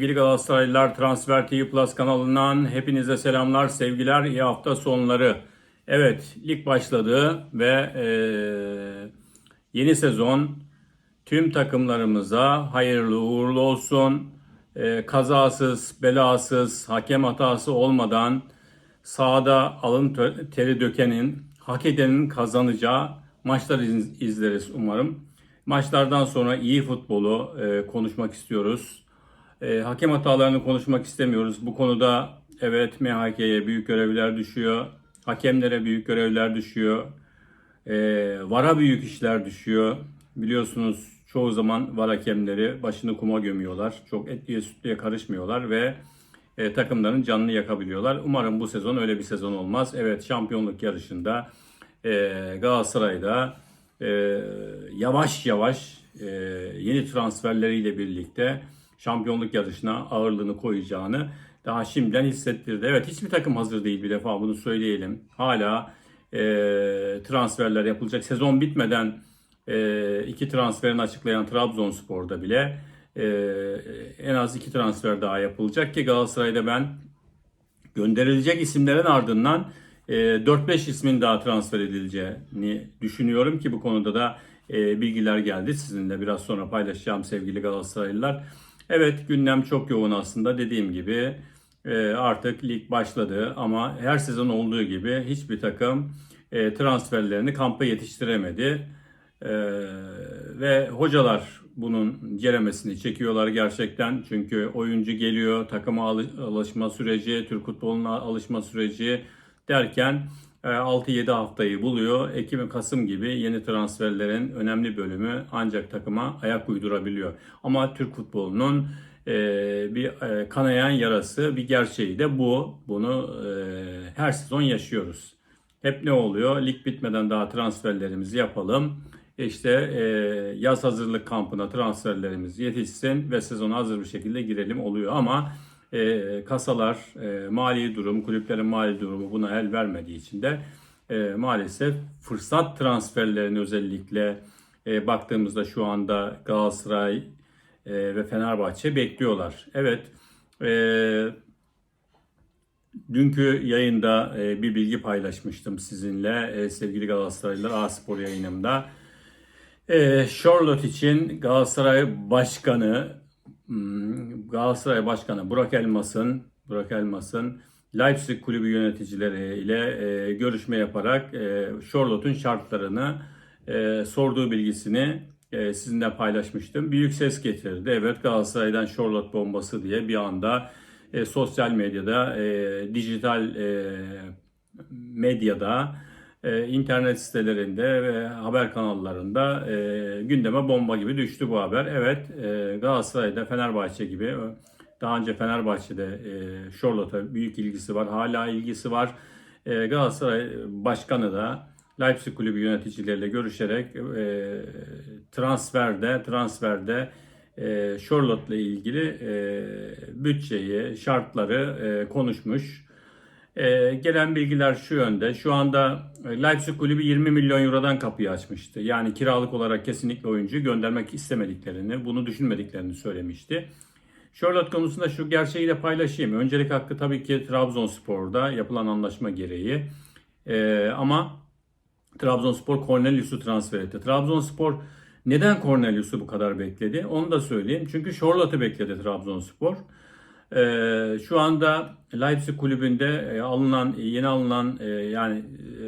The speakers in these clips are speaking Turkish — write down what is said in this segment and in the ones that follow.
Sevgili Galatasaraylılar Transfer TV Plus kanalından hepinize selamlar, sevgiler, iyi hafta sonları. Evet, lig başladı ve eee, yeni sezon tüm takımlarımıza hayırlı uğurlu olsun. Eee, kazasız, belasız, hakem hatası olmadan sahada alın teri dökenin, hak edenin kazanacağı maçlar iz- izleriz umarım. Maçlardan sonra iyi futbolu eee, konuşmak istiyoruz. E, hakem hatalarını konuşmak istemiyoruz. Bu konuda evet MHK'ye büyük görevler düşüyor. Hakemlere büyük görevler düşüyor. E, VAR'a büyük işler düşüyor. Biliyorsunuz çoğu zaman VAR hakemleri başını kuma gömüyorlar. Çok etliye sütlüye karışmıyorlar ve e, takımların canını yakabiliyorlar. Umarım bu sezon öyle bir sezon olmaz. Evet şampiyonluk yarışında e, Galatasaray'da e, yavaş yavaş e, yeni transferleriyle birlikte şampiyonluk yarışına ağırlığını koyacağını daha şimdiden hissettirdi. Evet hiçbir takım hazır değil bir defa bunu söyleyelim. Hala e, transferler yapılacak. Sezon bitmeden e, iki transferini açıklayan Trabzonspor'da bile e, en az iki transfer daha yapılacak ki Galatasaray'da ben gönderilecek isimlerin ardından e, 4-5 ismin daha transfer edileceğini düşünüyorum ki bu konuda da e, bilgiler geldi. Sizinle biraz sonra paylaşacağım sevgili Galatasaraylılar. Evet gündem çok yoğun aslında dediğim gibi e, artık lig başladı ama her sezon olduğu gibi hiçbir takım e, transferlerini kampa yetiştiremedi. E, ve hocalar bunun ceremesini çekiyorlar gerçekten. Çünkü oyuncu geliyor, takıma alı- alışma süreci, Türk futboluna alışma süreci derken 6-7 haftayı buluyor. Ekim, Kasım gibi yeni transferlerin önemli bölümü ancak takıma ayak uydurabiliyor. Ama Türk futbolunun e, bir e, kanayan yarası, bir gerçeği de bu. Bunu e, her sezon yaşıyoruz. Hep ne oluyor? Lig bitmeden daha transferlerimizi yapalım. İşte e, yaz hazırlık kampına transferlerimiz yetişsin ve sezona hazır bir şekilde girelim oluyor. Ama e, kasalar, e, mali durum, kulüplerin mali durumu buna el vermediği için de e, maalesef fırsat transferlerini özellikle e, baktığımızda şu anda Galatasaray e, ve Fenerbahçe bekliyorlar. Evet, e, Dünkü yayında e, bir bilgi paylaşmıştım sizinle e, sevgili Galatasaraylılar A Spor yayınımda. E, Charlotte için Galatasaray Başkanı Galatasaray Başkanı Burak Elmas'ın Burak Elmas'ın Leipzig kulübü yöneticileri ile e, görüşme yaparak e, Charlotte'un şartlarını e, sorduğu bilgisini e, sizinle paylaşmıştım. Büyük ses getirdi. Evet Galatasaray'dan Charlotte bombası diye bir anda e, sosyal medyada, e, dijital e, medyada, e, internet sitelerinde ve haber kanallarında e, gündeme bomba gibi düştü bu haber. Evet e, Galatasaray'da Fenerbahçe gibi daha önce Fenerbahçe'de e, Charlotte'a büyük ilgisi var. Hala ilgisi var. E, Galatasaray Başkanı da Leipzig kulübü yöneticileriyle görüşerek e, transferde transferde e, Charlotte'la ilgili e, bütçeyi, şartları e, konuşmuş. E, gelen bilgiler şu yönde. Şu anda Leipzig kulübü 20 milyon eurodan kapıyı açmıştı. Yani kiralık olarak kesinlikle oyuncuyu göndermek istemediklerini, bunu düşünmediklerini söylemişti. Charlotte konusunda şu gerçeği de paylaşayım. Öncelik hakkı tabii ki Trabzonspor'da yapılan anlaşma gereği. E, ama Trabzonspor Cornelius'u transfer etti. Trabzonspor neden Cornelius'u bu kadar bekledi? Onu da söyleyeyim. Çünkü Charlotte'ı bekledi Trabzonspor. Ee, şu anda Leipzig kulübünde e, alınan yeni alınan e, yani e,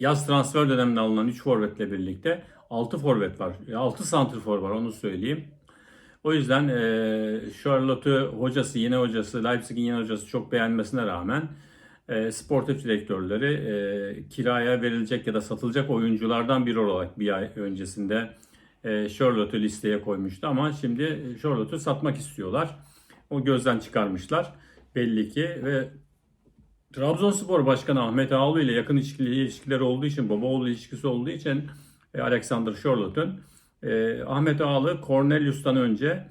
yaz transfer döneminde alınan 3 forvetle birlikte 6 forvet var. 6 santrfor var onu söyleyeyim. O yüzden e, Charlotte'u hocası, yeni hocası, Leipzig'in yeni hocası çok beğenmesine rağmen e, sportif direktörleri e, kiraya verilecek ya da satılacak oyunculardan biri olarak bir ay öncesinde e, Charlotte'u listeye koymuştu. Ama şimdi Charlotte'u satmak istiyorlar. O gözden çıkarmışlar belli ki ve Trabzonspor Başkanı Ahmet Ağaoğlu ile yakın ilişkileri, ilişkileri olduğu için, baba oğlu ilişkisi olduğu için e, Alexander Charlotte'un e, Ahmet Ağaoğlu Cornelius'tan önce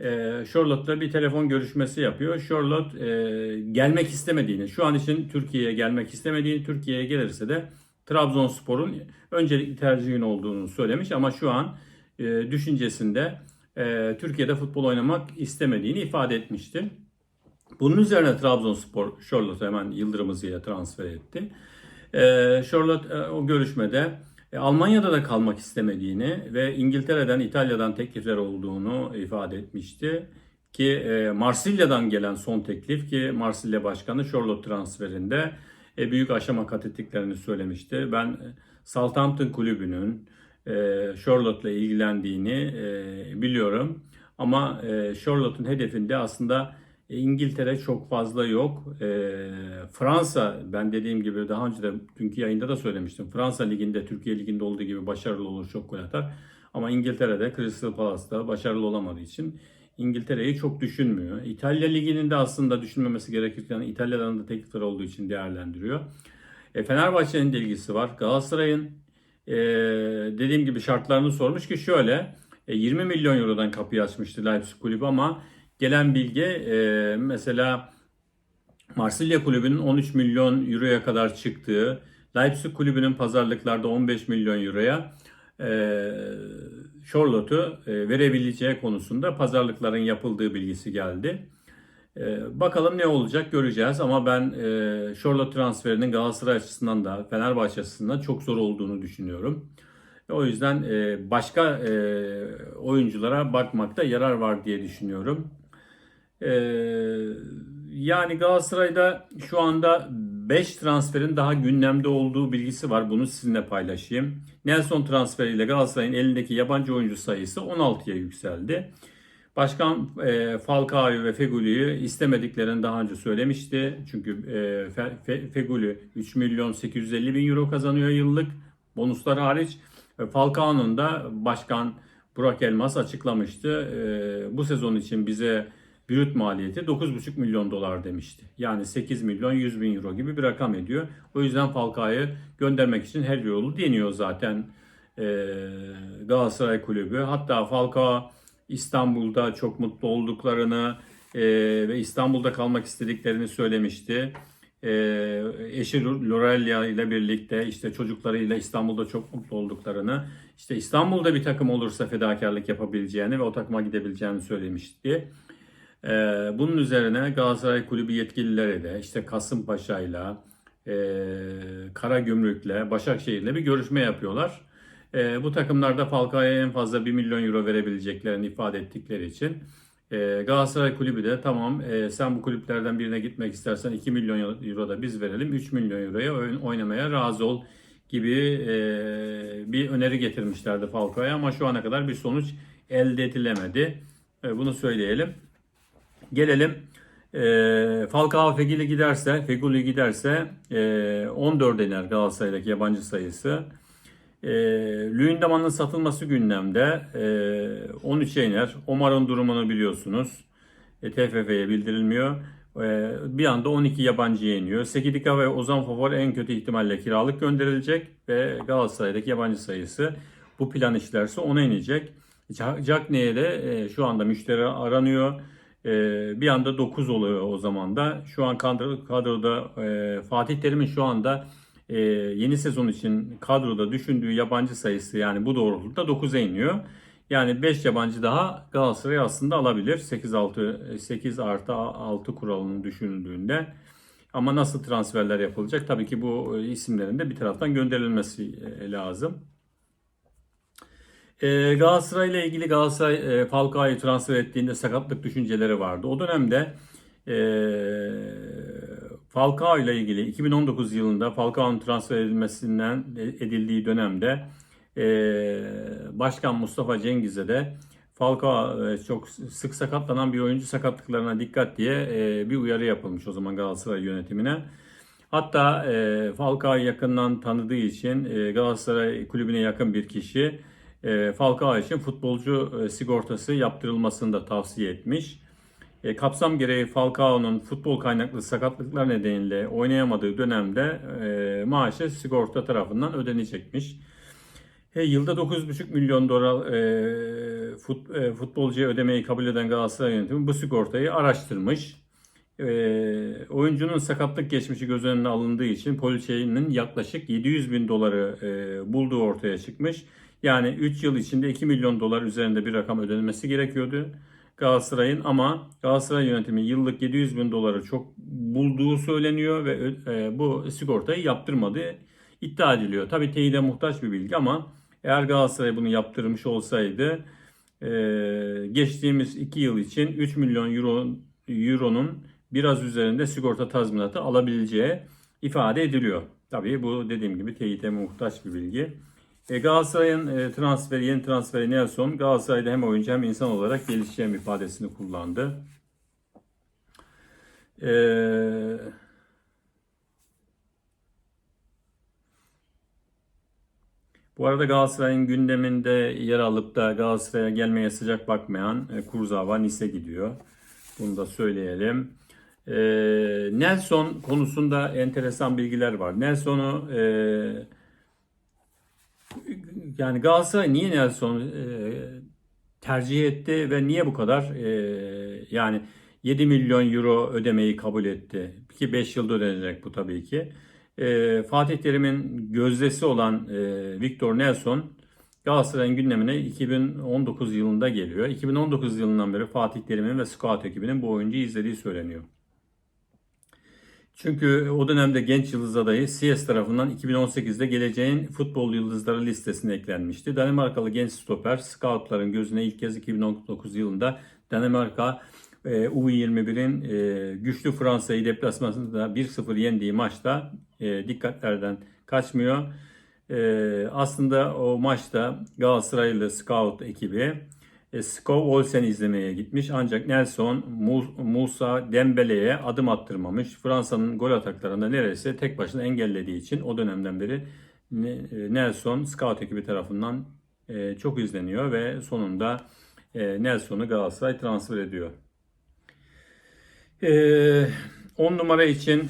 e, Charlotte'la bir telefon görüşmesi yapıyor. Charlotte e, gelmek istemediğini, şu an için Türkiye'ye gelmek istemediğini, Türkiye'ye gelirse de Trabzonspor'un öncelikli tercihin olduğunu söylemiş ama şu an e, düşüncesinde e, Türkiye'de futbol oynamak istemediğini ifade etmişti. Bunun üzerine Trabzonspor Charlotte'u hemen Yıldırım transfer etti. E, Charlotte e, o görüşmede e, Almanya'da da kalmak istemediğini ve İngiltere'den, İtalya'dan teklifler olduğunu ifade etmişti. Ki e, Marsilya'dan gelen son teklif ki Marsilya Başkanı Charlotte transferinde e, büyük aşama kat ettiklerini söylemişti. Ben e, Southampton kulübünün e, Charlotte'la ilgilendiğini e, biliyorum. Ama e, Charlotte'un hedefinde aslında İngiltere çok fazla yok. E, Fransa ben dediğim gibi daha önce de dünkü yayında da söylemiştim. Fransa liginde Türkiye liginde olduğu gibi başarılı olur çok gol atar. Ama İngiltere'de Crystal Palace'da başarılı olamadığı için İngiltere'yi çok düşünmüyor. İtalya liginin de aslında düşünmemesi gerekirken İtalya'dan da teklifler olduğu için değerlendiriyor. E, Fenerbahçe'nin de ilgisi var. Galatasaray'ın e, dediğim gibi şartlarını sormuş ki şöyle e, 20 milyon eurodan kapıyı açmıştı Leipzig kulübü ama gelen bilgi e, mesela Marsilya kulübünün 13 milyon euroya kadar çıktığı, Leipzig kulübünün pazarlıklarda 15 milyon euroya e, Charlotte'u e, verebileceği konusunda pazarlıkların yapıldığı bilgisi geldi. E, bakalım ne olacak göreceğiz ama ben e, Charlotte transferinin Galatasaray açısından da Fenerbahçe açısından çok zor olduğunu düşünüyorum. O yüzden e, başka e, oyunculara bakmakta yarar var diye düşünüyorum. E, yani Galatasaray'da şu anda 5 transferin daha gündemde olduğu bilgisi var. Bunu sizinle paylaşayım. Nelson transferiyle Galatasaray'ın elindeki yabancı oyuncu sayısı 16'ya yükseldi. Başkan e, Falcao'yu ve Fegüli'yi istemediklerini daha önce söylemişti. Çünkü e, Fe, Fe, Fegüli 3 milyon 850 bin euro kazanıyor yıllık bonuslar hariç. E, Falcao'nun da başkan Burak Elmas açıklamıştı. E, bu sezon için bize brüt maliyeti 9,5 milyon dolar demişti. Yani 8 milyon 100 bin euro gibi bir rakam ediyor. O yüzden Falcao'yu göndermek için her yolu deniyor zaten e, Galatasaray Kulübü. Hatta Falcao İstanbul'da çok mutlu olduklarını e, ve İstanbul'da kalmak istediklerini söylemişti. E, eşi Lorelya ile birlikte işte çocuklarıyla İstanbul'da çok mutlu olduklarını, işte İstanbul'da bir takım olursa fedakarlık yapabileceğini ve o takıma gidebileceğini söylemişti. E, bunun üzerine Galatasaray Kulübü yetkilileri de işte Kasımpaşa'yla, e, Karagümrük'le, Başakşehir'le bir görüşme yapıyorlar. E, bu takımlarda Falcao'ya en fazla 1 milyon euro verebileceklerini ifade ettikleri için e, Galatasaray Kulübü de tamam e, sen bu kulüplerden birine gitmek istersen 2 milyon euro da biz verelim 3 milyon euroya oynamaya razı ol gibi e, bir öneri getirmişlerdi Falcao'ya ama şu ana kadar bir sonuç elde edilemedi. E, bunu söyleyelim. Gelelim e, Falcao Feguli giderse, Feguli giderse e, 14 iner Galatasaray'daki yabancı sayısı. E, Luyendama'nın satılması gündemde. E, 13'e iner. Omar'ın durumunu biliyorsunuz. E, TFF'ye bildirilmiyor. E, bir anda 12 yabancıya iniyor. Sekidika ve Ozan Favor en kötü ihtimalle kiralık gönderilecek ve Galatasaray'daki yabancı sayısı bu plan işlerse ona inecek. Cagney'e de e, şu anda müşteri aranıyor. E, bir anda 9 oluyor o zaman da. Şu an kadro, kadroda e, Fatih Terim'in şu anda e, yeni sezon için kadroda düşündüğü yabancı sayısı yani bu doğrultuda 9'a iniyor. Yani 5 yabancı daha Galatasaray aslında alabilir. 8 6 8 artı 6 kuralının düşünüldüğünde. Ama nasıl transferler yapılacak? Tabii ki bu isimlerin de bir taraftan gönderilmesi lazım. E, Galatasaray ile ilgili Galatasaray e, Falcao'yu transfer ettiğinde sakatlık düşünceleri vardı. O dönemde e, Falcao ile ilgili 2019 yılında Falcao'nun transfer edilmesinden edildiği dönemde e, Başkan Mustafa Cengiz'e de Falcao e, çok sık sakatlanan bir oyuncu sakatlıklarına dikkat diye e, bir uyarı yapılmış o zaman Galatasaray yönetimine. Hatta e, Falcao'yu yakından tanıdığı için e, Galatasaray kulübüne yakın bir kişi e, Falcao için futbolcu e, sigortası yaptırılmasını da tavsiye etmiş. E, kapsam gereği Falcao'nun futbol kaynaklı sakatlıklar nedeniyle oynayamadığı dönemde e, maaşı sigorta tarafından ödenecekmiş. E, yılda 9,5 milyon dolar e, fut, e, futbolcuya ödemeyi kabul eden Galatasaray yönetimi bu sigortayı araştırmış. E, oyuncunun sakatlık geçmişi göz önüne alındığı için poliçenin yaklaşık 700 bin doları e, bulduğu ortaya çıkmış. Yani 3 yıl içinde 2 milyon dolar üzerinde bir rakam ödenmesi gerekiyordu Galatasaray'ın ama Galatasaray yönetimi yıllık 700 bin doları çok bulduğu söyleniyor ve e, bu sigortayı yaptırmadığı iddia ediliyor. Tabii teyide muhtaç bir bilgi ama eğer Galatasaray bunu yaptırmış olsaydı e, geçtiğimiz 2 yıl için 3 milyon euro, euronun biraz üzerinde sigorta tazminatı alabileceği ifade ediliyor. Tabii bu dediğim gibi teyite muhtaç bir bilgi. E, Galatasaray'ın e, transferi, yeni transferi Nelson Galatasaray'da hem oyuncu hem insan olarak gelişeceğim ifadesini kullandı. Eee Bu arada Galatasaray'ın gündeminde yer alıp da Galatasaray'a gelmeye sıcak bakmayan e, Kurzawa Nice gidiyor. Bunu da söyleyelim. E, Nelson konusunda enteresan bilgiler var. Nelson'u e, yani Galatasaray niye Nelson'u e, tercih etti ve niye bu kadar e, yani 7 milyon euro ödemeyi kabul etti? Ki 5 yılda ödenecek bu tabii ki e, Fatih Terim'in gözdesi olan e, Victor Nelson Galatasaray'ın gündemine 2019 yılında geliyor. 2019 yılından beri Fatih Terim'in ve scout ekibinin bu oyuncuyu izlediği söyleniyor. Çünkü o dönemde genç yıldız adayı CS tarafından 2018'de geleceğin futbol yıldızları listesine eklenmişti. Danimarkalı genç stoper scoutların gözüne ilk kez 2019 yılında Danimarka e, U21'in e, güçlü Fransa'yı deplasmasında 1-0 yendiği maçta e, dikkatlerden kaçmıyor. Aslında o maçta Galatasaraylı scout ekibi Skov Olsen izlemeye gitmiş ancak Nelson Musa Dembele'ye adım attırmamış. Fransa'nın gol ataklarında neredeyse tek başına engellediği için o dönemden beri Nelson scout ekibi tarafından çok izleniyor ve sonunda Nelson'u Galatasaray transfer ediyor. 10 ee, numara için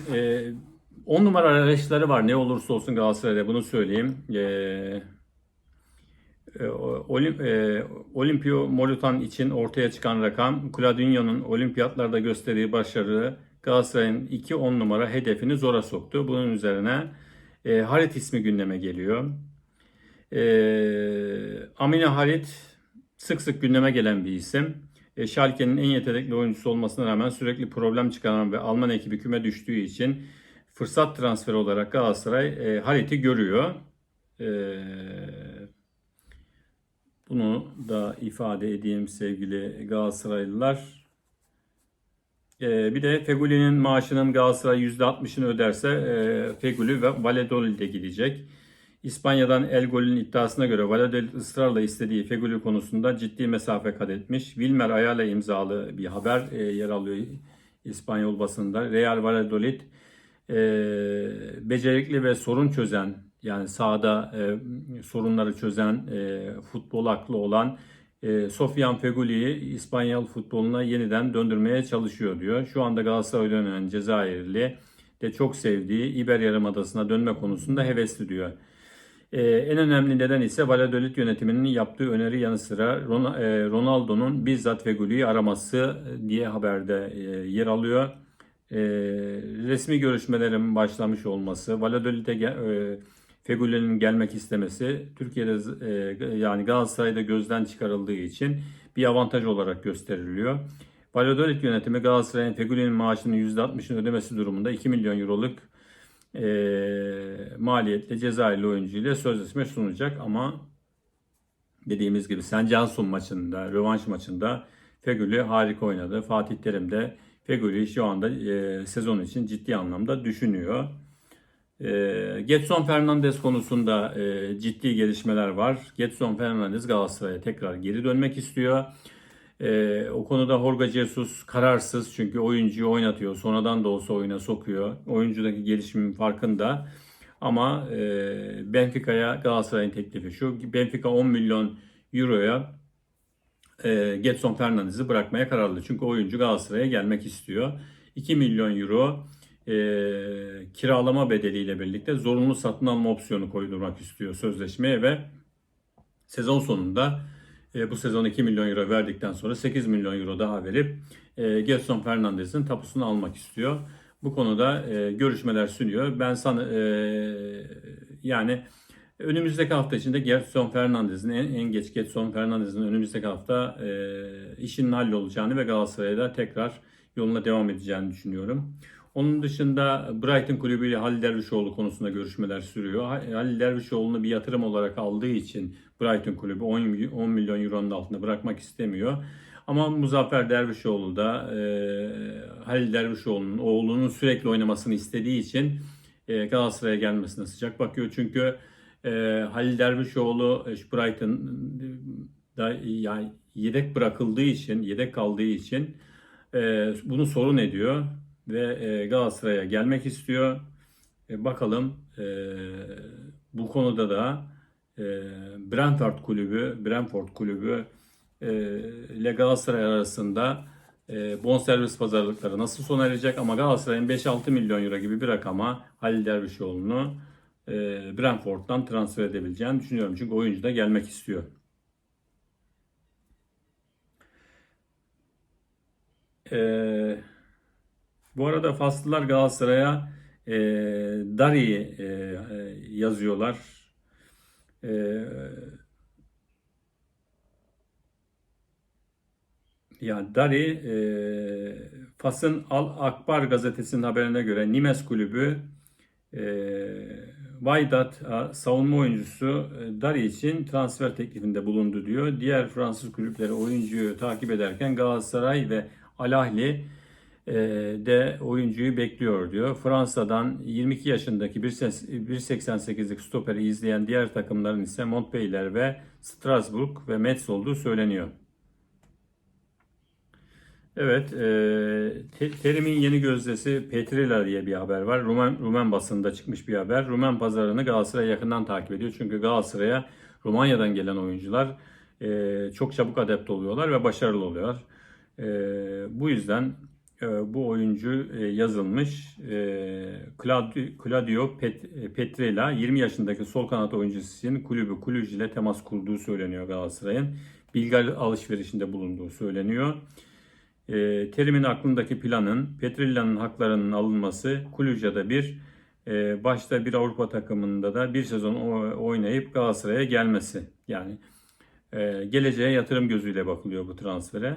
10 e, numara araçları var ne olursa olsun Galatasaray'da bunu söyleyeyim. E, Olim, e, Olimpio Molutan için ortaya çıkan rakam Claudinho'nun olimpiyatlarda gösterdiği başarı Galatasaray'ın 2-10 numara hedefini zora soktu. Bunun üzerine e, Harit ismi gündeme geliyor. E, Amine Harit sık sık gündeme gelen bir isim. E, Schalke'nin en yetenekli oyuncusu olmasına rağmen sürekli problem çıkaran ve Alman ekibi küme düştüğü için fırsat transferi olarak Galatasaray e, Halit'i görüyor. E, bunu da ifade edeyim sevgili Galatasaraylılar. E, bir de Feguli'nin maaşının Galatasaray %60'ını öderse e, Feguli ve Valladolid'e gidecek. İspanya'dan el golün iddiasına göre Valladolid ısrarla istediği Feguli konusunda ciddi mesafe kat etmiş. Wilmer Ayala imzalı bir haber e, yer alıyor İspanyol basında. Real Valladolid e, becerikli ve sorun çözen yani sahada e, sorunları çözen, e, futbol aklı olan e, Sofian Feguli'yi İspanyol futboluna yeniden döndürmeye çalışıyor diyor. Şu anda Galatasaray'a dönen Cezayirli de çok sevdiği İber Yarımadası'na dönme konusunda hevesli diyor. Ee, en önemli neden ise Valladolid yönetiminin yaptığı öneri yanı sıra e, Ronaldo'nun bizzat Fegüli'yi araması diye haberde e, yer alıyor. E, resmi görüşmelerin başlamış olması, Valladolid'e e, Fegüli'nin gelmek istemesi Türkiye'de e, yani Galatasaray'da gözden çıkarıldığı için bir avantaj olarak gösteriliyor. Valladolid yönetimi Galatasaray'ın Fegüli'nin maaşının %60'ını ödemesi durumunda 2 milyon euroluk e, maliyetle Cezayirli oyuncu ile sözleşme sunacak ama dediğimiz gibi Sen Cansun maçında, rövanş maçında Fegül'ü harika oynadı. Fatih Terim de Fegül'ü şu anda e, sezon için ciddi anlamda düşünüyor. E, Getson Fernandez konusunda ciddi gelişmeler var. Getson Fernandez Galatasaray'a tekrar geri dönmek istiyor. Ee, o konuda Jorge Jesus kararsız çünkü oyuncuyu oynatıyor. Sonradan da olsa oyuna sokuyor. Oyuncudaki gelişimin farkında. Ama e, Benfica'ya Galatasaray'ın teklifi şu. Benfica 10 milyon euroya e, Getson Fernandez'i bırakmaya kararlı. Çünkü oyuncu Galatasaray'a gelmek istiyor. 2 milyon euro e, kiralama bedeliyle birlikte zorunlu satın alma opsiyonu koydurmak istiyor sözleşmeye ve sezon sonunda e, bu sezon 2 milyon euro verdikten sonra 8 milyon euro daha verip e, Gerson Fernandez'in tapusunu almak istiyor. Bu konuda e, görüşmeler sünüyor. Ben sana e, yani Önümüzdeki hafta içinde Gerson Fernandez'in en, en geç Gerson Fernandez'in önümüzdeki hafta e, işinin hallolacağını ve Galatasaray'da tekrar yoluna devam edeceğini düşünüyorum. Onun dışında Brighton Kulübü ile Halil Dervişoğlu konusunda görüşmeler sürüyor. Halil Dervişoğlu'nu bir yatırım olarak aldığı için Brighton Kulübü 10, milyon- 10 milyon euronun altında bırakmak istemiyor. Ama Muzaffer Dervişoğlu da e, Halil Dervişoğlu'nun oğlunun sürekli oynamasını istediği için e, Galatasaray'a gelmesine sıcak bakıyor. Çünkü e, Halil Dervişoğlu e, Brighton'da yani yedek bırakıldığı için, yedek kaldığı için e, bunu sorun ediyor ve e, Galatasaray'a gelmek istiyor. E, bakalım e, bu konuda da Brentford kulübü, Brentford kulübü e, ile Galatasaray arasında bonservis pazarlıkları nasıl sona erecek ama Galatasaray'ın 5-6 milyon euro gibi bir rakama Halil Dervişoğlu'nu e, Brentford'dan transfer edebileceğini düşünüyorum. Çünkü oyuncu da gelmek istiyor. E, bu arada Faslılar Galatasaray'a e, Dari'yi e, e, yazıyorlar. E, yani Dari e, Fas'ın Al Akbar gazetesinin haberine göre Nimes kulübü e, a, savunma oyuncusu e, Dari için transfer teklifinde bulundu diyor. Diğer Fransız kulüpleri oyuncuyu takip ederken Galatasaray ve Al Ahly e, de oyuncuyu bekliyor diyor. Fransa'dan 22 yaşındaki 1.88'lik stoperi izleyen diğer takımların ise Montpellier ve Strasbourg ve Metz olduğu söyleniyor. Evet, e, Te- Terim'in yeni gözdesi Petrila diye bir haber var. Rumen, Rumen basında çıkmış bir haber. Rumen pazarını Galatasaray yakından takip ediyor. Çünkü Galatasaray'a Romanya'dan gelen oyuncular e, çok çabuk adept oluyorlar ve başarılı oluyorlar. E, bu yüzden e, bu oyuncu e, yazılmış. E, Claudio, Claudio Pet, Petrella 20 yaşındaki sol kanat oyuncusu için kulübü Kulüj ile temas kurduğu söyleniyor Galatasaray'ın. Bilgi alışverişinde bulunduğu söyleniyor. E, Terim'in aklındaki planın Petrilla'nın haklarının alınması Kulüca'da bir e, başta bir Avrupa takımında da bir sezon oynayıp Galatasaray'a gelmesi. Yani e, geleceğe yatırım gözüyle bakılıyor bu transfere.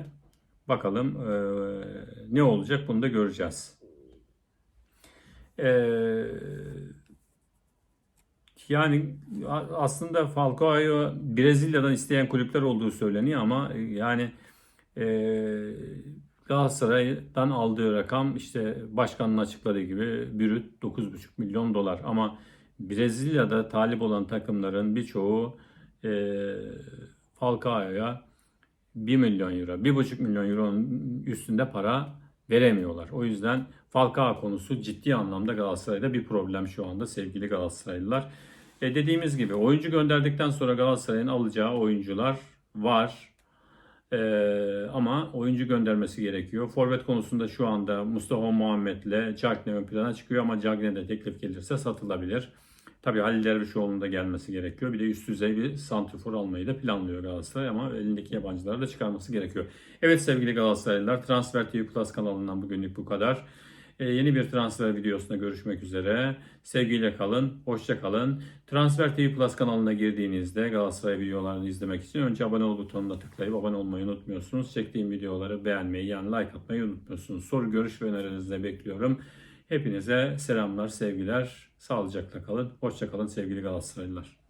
Bakalım e, ne olacak bunu da göreceğiz. E, yani aslında Falcao'yu Brezilya'dan isteyen kulüpler olduğu söyleniyor ama yani e, Galatasaray'dan aldığı rakam işte başkanın açıkladığı gibi brüt 9,5 milyon dolar ama Brezilya'da talip olan takımların birçoğu e, Falcao'ya 1 milyon euro, 1,5 milyon euronun üstünde para veremiyorlar. O yüzden Falcao konusu ciddi anlamda Galatasaray'da bir problem şu anda sevgili Galatasaraylılar. E dediğimiz gibi oyuncu gönderdikten sonra Galatasaray'ın alacağı oyuncular var. Ee, ama oyuncu göndermesi gerekiyor. Forvet konusunda şu anda Mustafa Muhammed'le Cagne ön plana çıkıyor ama Cagne de teklif gelirse satılabilir. Tabii Halil Dervişoğlu'nun da gelmesi gerekiyor. Bir de üst düzey bir santrifor almayı da planlıyor Galatasaray ama elindeki yabancıları da çıkarması gerekiyor. Evet sevgili Galatasaraylılar Transfer TV Plus kanalından bugünlük bu kadar. Ee, yeni bir transfer videosunda görüşmek üzere. Sevgiyle kalın, hoşça kalın. Transfer TV Plus kanalına girdiğinizde Galatasaray videolarını izlemek için önce abone ol butonuna tıklayıp abone olmayı unutmuyorsunuz. Çektiğim videoları beğenmeyi yani like atmayı unutmuyorsunuz. Soru, görüş ve önerilerinizi de bekliyorum. Hepinize selamlar, sevgiler. Sağlıcakla kalın. Hoşça kalın sevgili Galatasaraylılar.